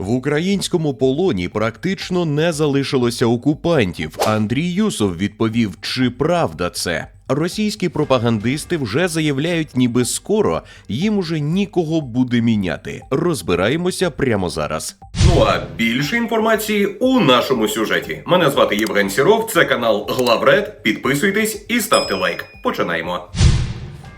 В українському полоні практично не залишилося окупантів. Андрій Юсов відповів, чи правда це. Російські пропагандисти вже заявляють, ніби скоро їм уже нікого буде міняти. Розбираємося прямо зараз. Ну а більше інформації у нашому сюжеті. Мене звати Євген Сіров. Це канал Главред. Підписуйтесь і ставте лайк. Починаємо.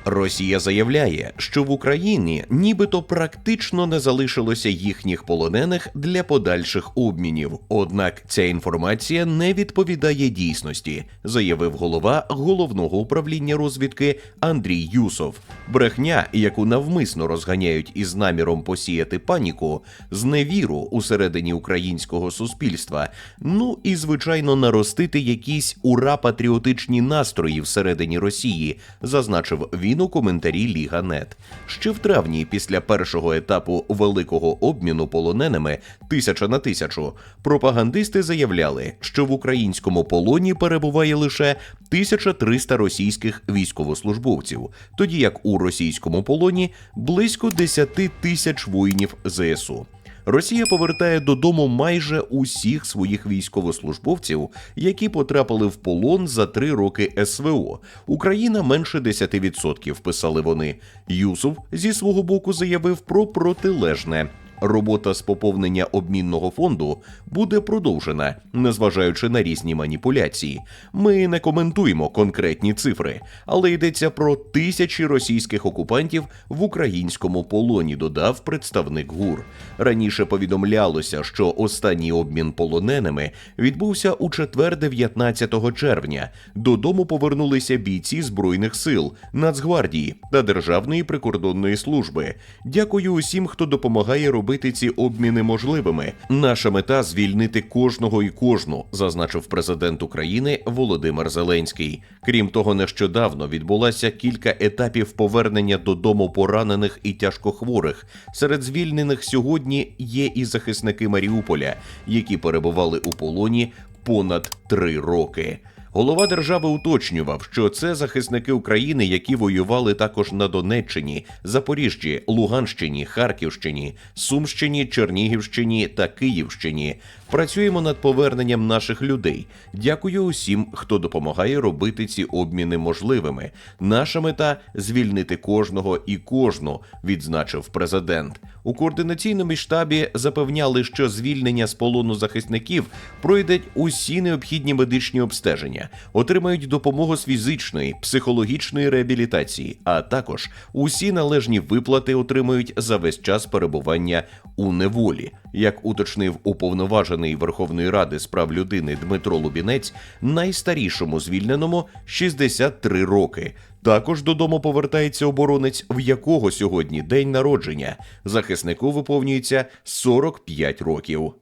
Росія заявляє, що в Україні нібито практично не залишилося їхніх полонених для подальших обмінів. Однак ця інформація не відповідає дійсності, заявив голова головного управління розвідки Андрій Юсов. Брехня, яку навмисно розганяють із наміром посіяти паніку, зневіру усередині українського суспільства. Ну і звичайно наростити якісь ура-патріотичні настрої всередині Росії, зазначив він у коментарі Ліга Нет. Ще в травні, після першого етапу великого обміну полоненими тисяча на тисячу, пропагандисти заявляли, що в українському полоні перебуває лише 1300 російських військовослужбовців, тоді як у російському полоні близько 10 тисяч воїнів ЗСУ. Росія повертає додому майже усіх своїх військовослужбовців, які потрапили в полон за три роки СВО. Україна менше 10%, писали вони. Юсов зі свого боку заявив про протилежне. Робота з поповнення обмінного фонду буде продовжена, незважаючи на різні маніпуляції. Ми не коментуємо конкретні цифри, але йдеться про тисячі російських окупантів в українському полоні, додав представник ГУР. Раніше повідомлялося, що останній обмін полоненими відбувся у четвер, 19 червня. Додому повернулися бійці збройних сил, Нацгвардії та Державної прикордонної служби. Дякую усім, хто допомагає робити ці обміни можливими. Наша мета звільнити кожного і кожну, зазначив президент України Володимир Зеленський. Крім того, нещодавно відбулася кілька етапів повернення додому поранених і тяжкохворих. Серед звільнених сьогодні є і захисники Маріуполя, які перебували у полоні понад три роки. Голова держави уточнював, що це захисники України, які воювали також на Донеччині, Запоріжжі, Луганщині, Харківщині, Сумщині, Чернігівщині та Київщині. Працюємо над поверненням наших людей. Дякую усім, хто допомагає робити ці обміни можливими. Наша мета звільнити кожного і кожну, відзначив президент. У координаційному штабі запевняли, що звільнення з полону захисників пройдуть усі необхідні медичні обстеження, отримають допомогу з фізичної, психологічної реабілітації, а також усі належні виплати отримають за весь час перебування у неволі. Як уточнив уповноважений Верховної Ради з прав людини Дмитро Лубінець, найстарішому звільненому 63 роки. Також додому повертається оборонець, в якого сьогодні день народження. Захиснику виповнюється 45 років.